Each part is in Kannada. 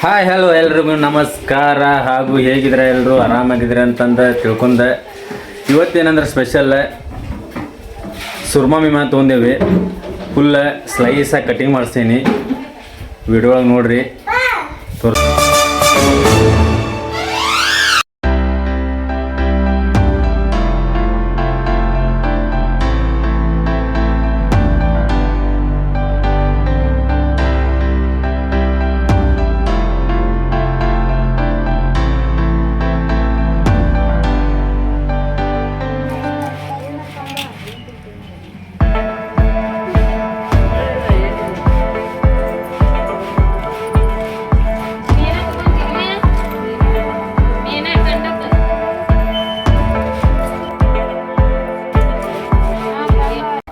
ಹಾಯ್ ಹಲೋ ಎಲ್ರಿಗೂ. ನಮಸ್ಕಾರ. ಹಾಗೂ ಹೇಗಿದ್ರೆ ಎಲ್ಲರೂ ಆರಾಮಾಗಿದ್ರೆ ಅಂತಂದು ತಿಳ್ಕೊಂಡೆ. ಇವತ್ತೇನಂದ್ರೆ ಸ್ಪೆಷಲ್ ಸುರ್ಮಾ ವಿಮಾ ತೊಗೊಂಡೇವಿ. ಫುಲ್ ಸ್ಲೈಸಾಗಿ ಕಟಿಂಗ್ ಮಾಡಿಸ್ತೀನಿ ವಿಡಿಯೋ ಒಳಗೆ ನೋಡ್ರಿ.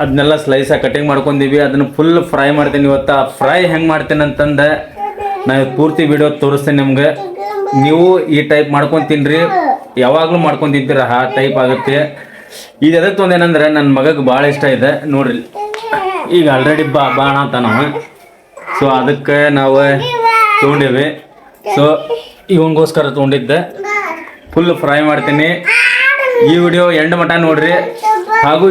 ಅದನ್ನೆಲ್ಲ ಸ್ಲೈಸಾಗಿ ಕಟಿಂಗ್ ಮಾಡ್ಕೊಂಡಿವಿ. ಅದನ್ನು ಫುಲ್ ಫ್ರೈ ಮಾಡ್ತೀನಿ ಇವತ್ತು. ಫ್ರೈ ಹೆಂಗೆ ಮಾಡ್ತೀನಿ ಅಂತಂದು ನಾನು ಪೂರ್ತಿ ವಿಡಿಯೋ ತೋರಿಸ್ತೇನೆ ನಿಮ್ಗೆ. ನೀವು ಈ ಟೈಪ್ ಮಾಡ್ಕೊಂಡು ತಿನ್ರಿ ಯಾವಾಗಲೂ ಮಾಡ್ಕೊಂಡು ತಿಂತೀರ ಆ ಟೈಪ್ ಆಗುತ್ತೆ ಇದು ಎದಕ್ಕೆ ತೊಂದೇನಂದ್ರೆ ನನ್ನ ಮಗಗೆ ಭಾಳ ಇಷ್ಟ ಇದೆ. ನೋಡ್ರಿ. ಈಗ ಆಲ್ರೆಡಿ ಬಾ ಬಾಣ ಅಂತ ನಾವು. ಸೊ ಅದಕ್ಕೆ ನಾವು ತೊಗೊಂಡೇವಿ ಸೊ ಇವನಿಗೋಸ್ಕರ ತೊಗೊಂಡಿದ್ದೆ ಫುಲ್ ಫ್ರೈ ಮಾಡ್ತೀನಿ. ಈ ವಿಡಿಯೋ ಎಂಡ್ ಮಟ ನೋಡ್ರಿ. ಹಾಗೂ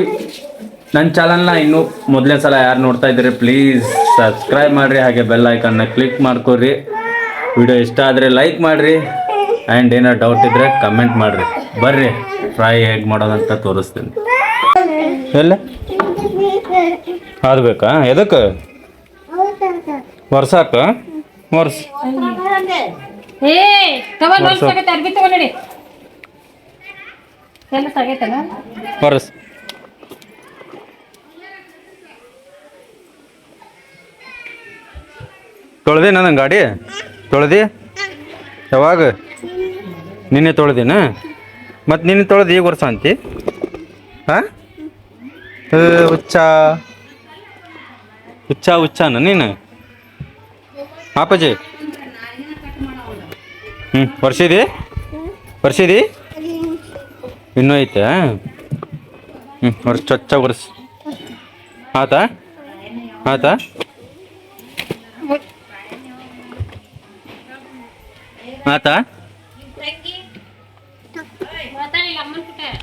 ನನ್ನ ಚಾನಲ್ನ ಇನ್ನೂ ಮೊದಲನೇ ಸಲ ಯಾರು ನೋಡ್ತಾ ಇದ್ದೀರಿ ಪ್ಲೀಸ್ ಸಬ್ಸ್ಕ್ರೈಬ್ ಮಾಡಿರಿ ಹಾಗೆ ಬೆಲ್ ಐಕನ್ನ ಕ್ಲಿಕ್ ಮಾಡ್ಕೊರಿ. ವಿಡಿಯೋ ಇಷ್ಟ ಆದರೆ ಲೈಕ್ ಮಾಡಿರಿ. ಆ್ಯಂಡ್ ಏನೋ ಡೌಟ್ ಇದ್ದರೆ ಕಮೆಂಟ್ ಮಾಡಿರಿ. ಬರ್ರಿ ಫ್ರೈ ಹೇಗೆ ಮಾಡೋದಂತ ತೋರಿಸ್ತೀನಿ. ಎಲ್ಲ? ಆಗ್ಬೇಕಾ ಎದಕ್ಕೆ ವರ್ಷಾಕ ವರ್ಷ. ವರ್ಷ. ತೊಳೆದೆ ನನ್ನ ಗಾಡಿ? ತೊಳೆದಿ? ಯಾವಾಗ? ನಿನ್ನೆ ತೊಳೆದಿನ? ಮತ್ತು ನಿನ್ನೆ ತೊಳೆದು ಈಗ ವರ್ಷ ಅಂತಿ? ಹಾಂ? ಹುಚ್ಚ. ಹುಚ್ಚ, ಹುಚ್ಚಾನ ನೀನು? ಪಾಪಜಿ ಹ್ಞೂ ವರ್ಷಿದಿ? ವರ್ಷಿದಿ? ಇನ್ನೂ ಐತೆ ಹ್ಞೂ ವರ್ಷ, ಚೊಚ್ಚ ವರ್ಷ. ಆತ? ಆತಾ? ಆತಾ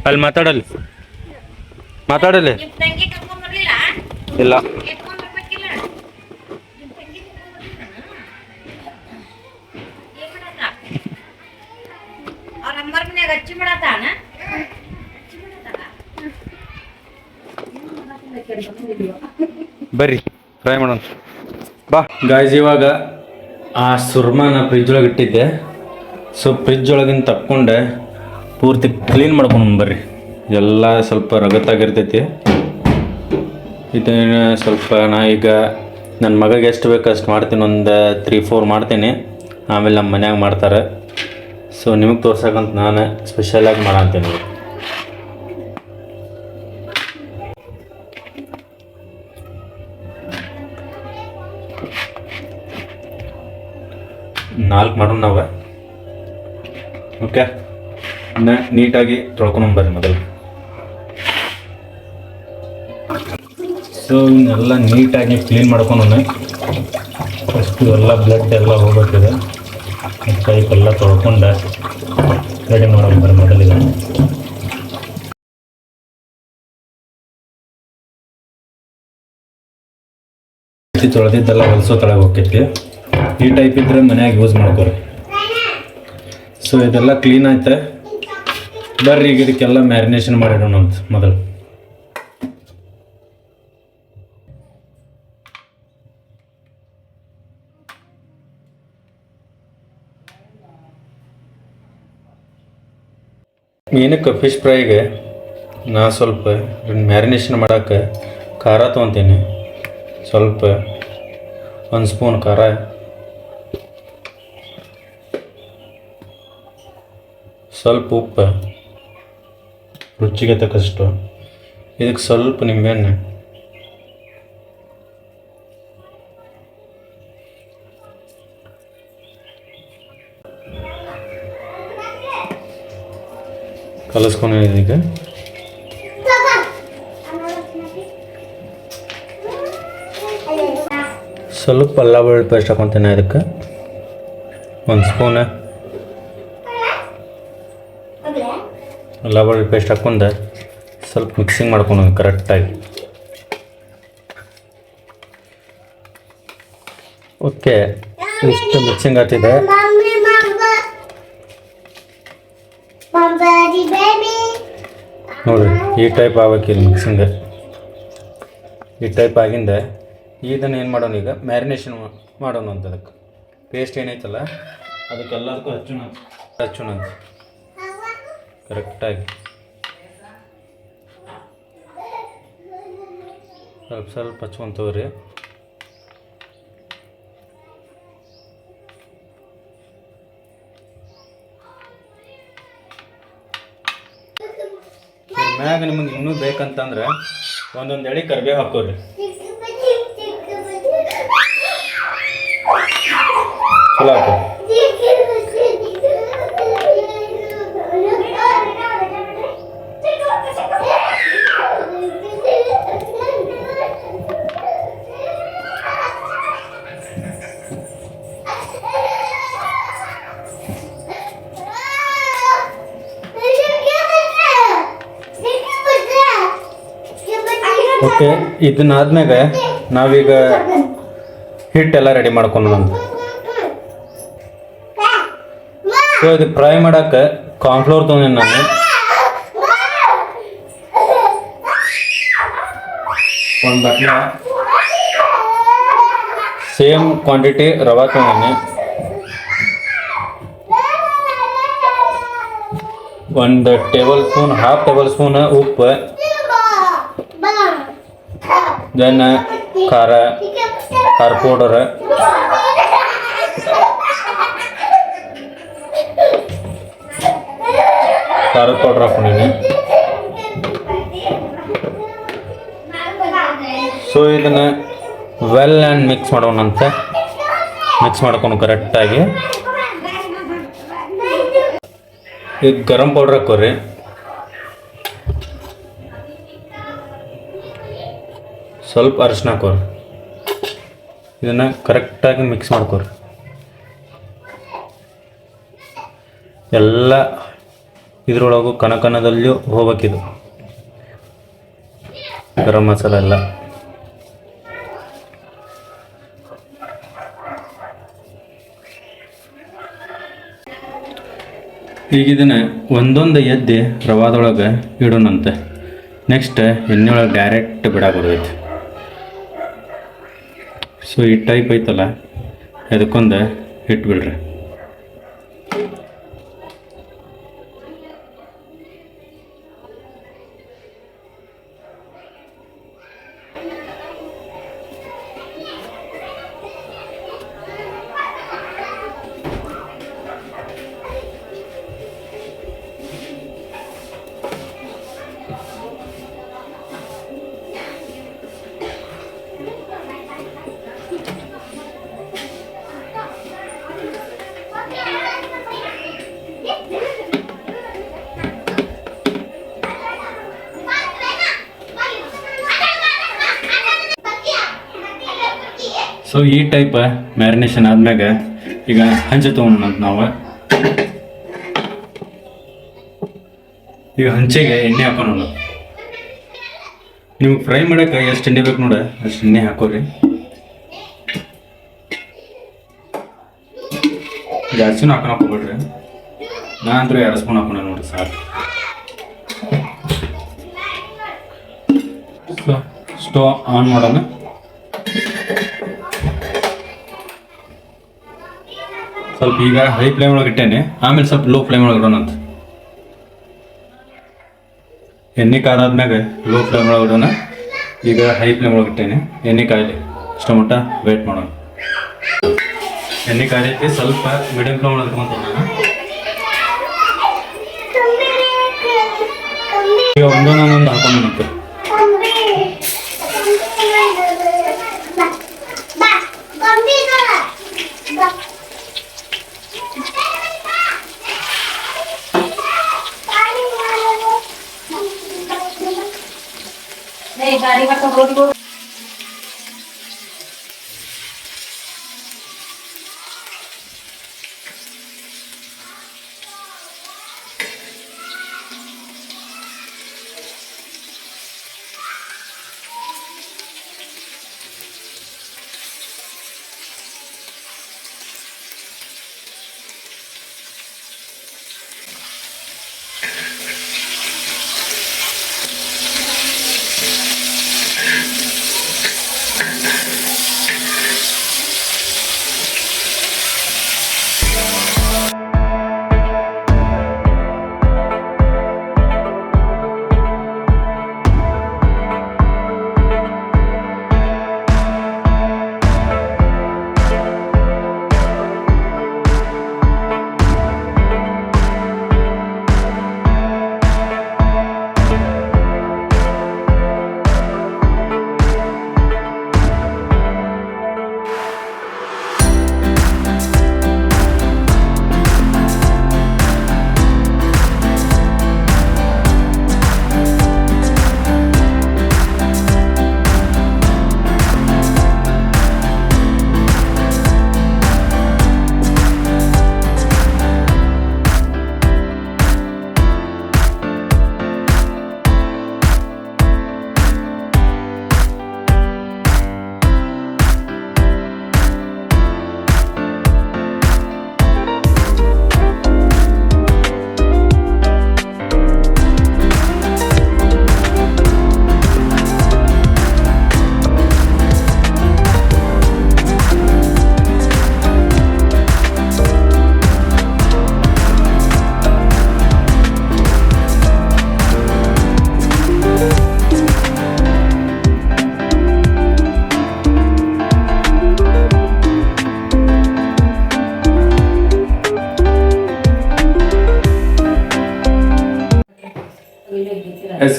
ಅಲ್ಲಿ ಮಾತಾಡಲ್ಲಿ. ಮಾತಾಡಲ್ಲಿ. ಇಲ್ಲ. ಬರ್ರಿ ಟ್ರೈ ಮಾಡೋಣ. ಬಾ. ಗಾಯ್ಸ್ ಇವಾಗ ಆ ಸುರ್ಮಾನ ಫ್ರಿಜ್ ಒಳಗೆ ಇಟ್ಟಿದ್ದೆ. ಸೊ ಫ್ರಿಜ್ ಒಳಗಿನ ತಕ್ಕೊಂಡೆ, ಪೂರ್ತಿ ಕ್ಲೀನ್ ಮಾಡ್ಕೊಂಡು ಬರ್ರಿ ಎಲ್ಲ ಸ್ವಲ್ಪ ರಗತ್ತಾಗಿರ್ತೈತಿ. ಇದನ್ನ ಸ್ವಲ್ಪ ನಾ ಈಗ ನನ್ನ ಮಗಗೆ ಎಷ್ಟು ಬೇಕು ಅಷ್ಟು ಮಾಡ್ತೀನಿ, ಒಂದು ತ್ರೀ ಫೋರ್ ಮಾಡ್ತೀನಿ. ಆಮೇಲೆ ನಮ್ಮ ಮನ್ಯಾಗ ಮಾಡ್ತಾರೆ. ಸೊ ನಿಮಗೆ ತೋರ್ಸಕ್ಕಂತ ನಾನು ಸ್ಪೆಷಲಾಗಿ ಮಾಡಂತೀನಿ. ನಾಲ್ಕು ಮಾಡೋಣ ನಾವು. ಓಕೆ? ನೀಟಾಗಿ ತೊಳ್ಕೊಂಡು ಬರ್ರಿ ಮೊದಲು. ಸೊ ಇವನ್ನೆಲ್ಲ ನೀಟಾಗಿ ಕ್ಲೀನ್ ಮಾಡ್ಕೊಂಡು ಫಸ್ಟು ಎಲ್ಲ ಬ್ಲಡ್ ಎಲ್ಲ ಹೋಗ್ಬೇಕಿದೆ ಕೈ ಎಲ್ಲ ತೊಳ್ಕೊಂಡು ರೆಡಿ ಮಾಡೋಣ ಬರ್ರಿ ಮೊದಲಿಗೆ. ತೊಳೆದಿದ್ದೆಲ್ಲ ಹೊಲಸೋ ತಳಗೆ ಹೋಗ್ತೈತಿ. ಈ ಟೈಪ್ ಇದ್ರೆ ಮನ್ಯಾಗ ಯೂಸ್ ಮಾಡ್ಕೊರಿ. ಸೊ ಇದೆಲ್ಲ ಕ್ಲೀನ್ ಆಯ್ತೆ ಬರ್ರಿ, ಈಗ ಇದಕ್ಕೆಲ್ಲ ಮ್ಯಾರಿನೇಷನ್ ಮಾಡಿಡೋಣ ಅಂತ, ಮೊದಲು. ಏನಕ್ಕೆ ಫಿಶ್ ಫ್ರೈಗೆ ನಾ ಸ್ವಲ್ಪ ಮ್ಯಾರಿನೇಷನ್ ಮಾಡೋಕ್ಕೆ ಖಾರ ತೊಗೊತೀನಿ. ಸ್ವಲ್ಪ ಒಂದು ಸ್ಪೂನ್ ಖಾರ. ಸ್ವಲ್ಪ ಉಪ್ಪು, ರುಚಿಗೆ ತಕ್ಕಷ್ಟು. ಇದಕ್ಕೆ ಸ್ವಲ್ಪ ನಿಂಬೆಹಣ್ಣು. ಕಲಿಸ್ಕೊಂಡಿದ್ದೀನಿ ಈಗ ಸ್ವಲ್ಪ ಅಲ್ಲ ಬೆಳ್ಳುಳ್ಳಿ ಪೇಸ್ಟ್ ಹಾಕೊತೀನಿ ಅದಕ್ಕೆ ಒಂದು ಸ್ಪೂನ್. ಬೆಳ್ಳುಳ್ಳಿ ಪೇಸ್ಟ್ ಹಾಕ್ಕೊಂಡು ಸ್ವಲ್ಪ ಮಿಕ್ಸಿಂಗ್ ಮಾಡ್ಕೊಂಡು ಕರೆಕ್ಟಾಗಿ ಓಕೆ ಇಷ್ಟು ಮಿಕ್ಸಿಂಗ್ ಆಗ್ತಿದೆ ನೋಡಿರಿ ಈ ಟೈಪ್ ಆಗ್ಬೇಕಿಲ್ಲ ಮಿಕ್ಸಿಂಗ್ ಈ ಟೈಪ್ ಆಗಿಂದ ಇದನ್ನು ಏನು ಮಾಡೋಣ ಈಗ? ಮ್ಯಾರಿನೇಷನ್ ಮಾಡೋಣ ಅಂತ ಅದಕ್ಕೆ. ಪೇಸ್ಟ್ ಏನೈತಲ್ಲ ಅದಕ್ಕೆಲ್ಲದಕ್ಕೂ ಹಚ್ಚೋಣ ಹಚ್ಚೋಣ ಅಂತ ಕರೆಕ್ಟಾಗಿ. ಸ್ವಲ್ಪ ಸ್ವಲ್ಪ ಹಚ್ಕೊಂತ ತಗೋರಿ ಇದ್ರ ಮ್ಯಾಗ ನಿಮಗೆ ಇನ್ನೂ ಬೇಕಂತಂದ್ರೆ ಒಂದೊಂದು ಎಳೆ ಕರಿಬೇವು ಹಾಕೋರಿ. ಚಲೋ ಹಾಕೋ ಓಕೆ ಇದನ್ನಾದ್ಮ್ಯಾಗ ನಾವೀಗ ಹಿಟ್ಟೆಲ್ಲ ರೆಡಿ ಮಾಡ್ಕೊಂಡು ಬಂದು ಸೊ ಇದು ಫ್ರೈ ಮಾಡಕ್ಕೆ ಕಾರ್ನ್ಫ್ಲೋರ್ ತೊಗೊಂಡಿನಿ ನಾನು. ಒಂದು ಬಟ್ಲ. ಸೇಮ್ ಕ್ವಾಂಟಿಟಿ ರವಾ ತೊಗೊಂಡಿನಿ. ಒಂದು tablespoon half tablespoon ಉಪ್ಪು. ದೆನ್ ಖಾರ ಖಾರ ಪೌಡರ್. ಖಾರದ ಪೌಡ್ರ್ ಹಾಕೊಂಡಿನಿ ಸೊ ಇದನ್ನ ವೆಲ್ ಆ್ಯಂಡ್ ಮಿಕ್ಸ್ ಮಾಡೋಣಂತೆ. ಮಿಕ್ಸ್ ಮಾಡ್ಕೊಂಡು ಕರೆಕ್ಟಾಗಿ ಈಗ ಗರಂ ಪೌಡ್ರ್ ಹಾಕೋರಿ ಸ್ವಲ್ಪ ಅರಿಶಿನ ಹಾಕೋರಿ. ಇದನ್ನು ಕರೆಕ್ಟಾಗಿ ಮಿಕ್ಸ್ ಮಾಡ್ಕೋರಿ. ಎಲ್ಲ ಇದ್ರೊಳಗೂ ಕನಕನದಲ್ಲಿಯೂ ಹೋಗ್ಬೇಕಿದು. ಗರಂ ಮಸಾಲ ಎಲ್ಲ. ಈಗ ಒಂದೊಂದು ಎದ್ದೆ ರವಾದೊಳಗೆ ಇಡೋಣಂತೆ. ನೆಕ್ಸ್ಟ್ ಎಣ್ಣೆ ಒಳಗೆ ಡೈರೆಕ್ಟ್ ಬಿಡಾಕ ಸೊ ಈ ಟೈಪ್ ಐತಲ್ಲ ಅದಕ್ಕೊಂದು ಇಟ್ಬಿಡ್ರಿ. ಸೊ ಈ ಟೈಪ್ ಮ್ಯಾರಿನೇಷನ್ ಆದ್ಮ್ಯಾಗ ಈಗ ಹಂಚೆ ತೊಗೊಂಡು ನಾವು. ಈಗ ಹಂಚೆಗೆ ಎಣ್ಣೆ ಹಾಕೋಣ ನೀವು ಫ್ರೈ ಮಾಡಕ್ಕೆ ಎಷ್ಟು ಎಣ್ಣೆ ಬೇಕು ನೋಡ, ಅಷ್ಟು ಎಣ್ಣೆ ಹಾಕೋರಿ. ಜಾಸ್ತಿನೂ ಹಾಕೊಂಡು ಹಾಕೋಬೇಡ್ರಿ ನಾನು ಅಂತೂ ಎರಡು ಸ್ಪೂನ್ ಹಾಕೊಂಡೆ ನೋಡ್ರಿ ಸಾಕು ಸೊ ಸ್ಟೋ ಆನ್ ಮಾಡೋಣ. ಸ್ವಲ್ಪ ಈಗ ಹೈ ಫ್ಲೇಮ್ ಒಳಗೆ ಇಟ್ಟೇನೆ, ಆಮೇಲೆ ಸ್ವಲ್ಪ ಲೋ ಫ್ಲೇಮ್ ಒಳಗೆ ಇಡೋಣ ಅಂತ. ಎಣ್ಣೆ ಕಾದಾದ್ಮ್ಯಾಗ ಲೋ ಫ್ಲೇಮ್ ಒಳಗೆ ಇಡೋಣ. ಈಗ ಹೈ ಫ್ಲೇಮ್ ಒಳಗೆ ಇಟ್ಟೇನೆ, ಎಣ್ಣೆ ಕಾಯಿಲೆ ಇಷ್ಟ ಮಟ್ಟ ವೇಟ್ ಮಾಡೋಣ. ಎಣ್ಣೆ ಕಾಯಿಲೆ ಸ್ವಲ್ಪ ಮೀಡಿಯಂ ಫ್ಲೇಮ್ ಒಳಗೆ ಇಟ್ಕೊಂತೀನಿ ನಾನು ಈಗ ಒಂದೊಂದೊಂದೊಂದು ಹಾಕೊಂಡ್ಬಂತು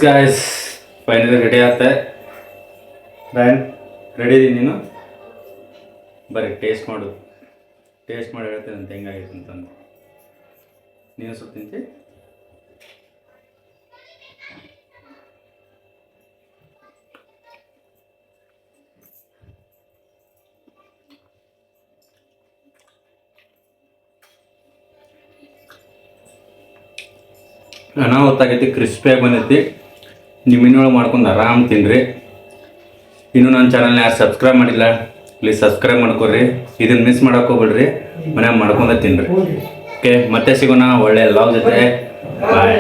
ಗಾಯ್ಸ್ ಫೈನಲಿ ರೆಡಿ ಆಗುತ್ತೆ ಬ್ಯಾನ್ ರೆಡಿ ಇದೀನಿ ನೀನು? ಬರ್ರಿ ಟೇಸ್ಟ್ ಮಾಡು. ಟೇಸ್ಟ್ ಮಾಡಿ ಹೇಳ್ತೀನಿ ಅಂತ ಹೆಂಗಾಗೈತೆ ಅಂತಂದು ನೀನು ಸ್ವಲ್ಪ ತಿಂತಿ? ಅನಾಹುತಾಗೈತಿ ಕ್ರಿಸ್ಪಿಯಾಗಿ ಬಂದೈತಿ. ನಿಮ್ಮ ಇನ್ನೊಳಗೆ ಮಾಡ್ಕೊಂಡು ಆರಾಮ್ ತಿನ್ರಿ. ಇನ್ನೂ ನನ್ನ ಚಾನಲ್ನ ಯಾರು ಸಬ್ಸ್ಕ್ರೈಬ್ ಮಾಡಿಲ್ಲ ಪ್ಲೀಸ್ ಸಬ್ಸ್ಕ್ರೈಬ್ ಮಾಡ್ಕೊರಿ. ಇದನ್ನ ಮಿಸ್ ಹೋಗ್ಬೇಡ್ರಿ, ಮನ್ಯಾಗ ಮಾಡ್ಕೊಂಡ ತಿನ್ರಿ. ಓಕೆ ಮತ್ತೆ ಸಿಗೋಣ ಒಳ್ಳೆ ಲಾಗ್ ಜೊತೆ. ಬಾಯ್